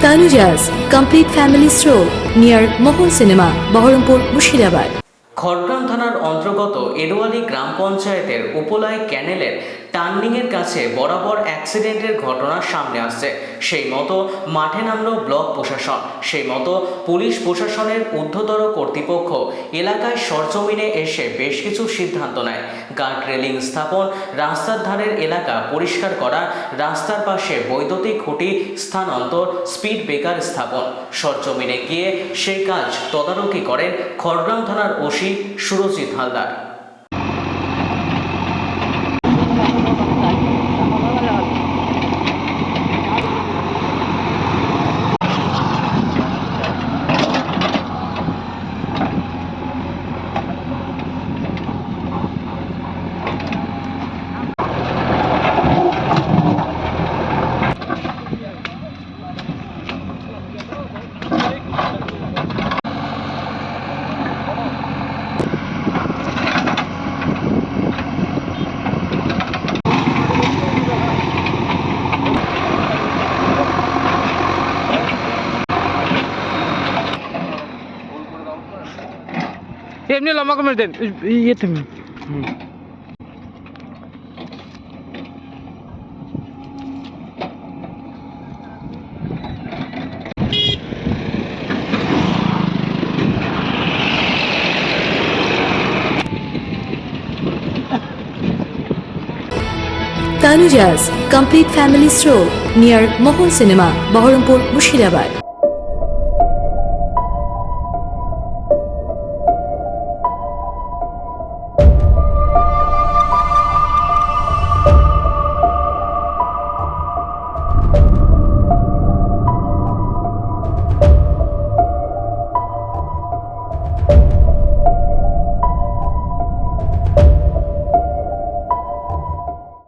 Tanujas Complete Family Stroll near Mohol Cinema, Baharampur, Mushirabad. Khargram থানার অন্তর্গত এরোয়ালি গ্রাম পঞ্চায়েতের উপলাই ক্যানেলের টার্নিংয়ের কাছে বরাবর অ্যাক্সিডেন্টের ঘটনা সামনে আসছে। সেই মতো মাঠে নামলো ব্লক প্রশাসন, সেই মতো পুলিশ প্রশাসনের ঊর্ধ্বতর কর্তৃপক্ষ এলাকায় সরজমিনে এসে বেশ কিছু সিদ্ধান্ত নেয়। গার্ড রেলিং স্থাপন, রাস্তার ধারের এলাকা পরিষ্কার করা, রাস্তার পাশে বৈদ্যুতিক খুঁটি স্থানান্তর, স্পিড ব্রেকার স্থাপন। সরজমিনে গিয়ে সেই কাজ তদারকি করেন খড়গ্রাম থানার ওসি সুরজিৎ হালদার। এমনি লম্বা করে দেন ই- ইয়েতে Tanujas Complete Family Stroll near Mohol Cinema, Baharampur, Mushirabad.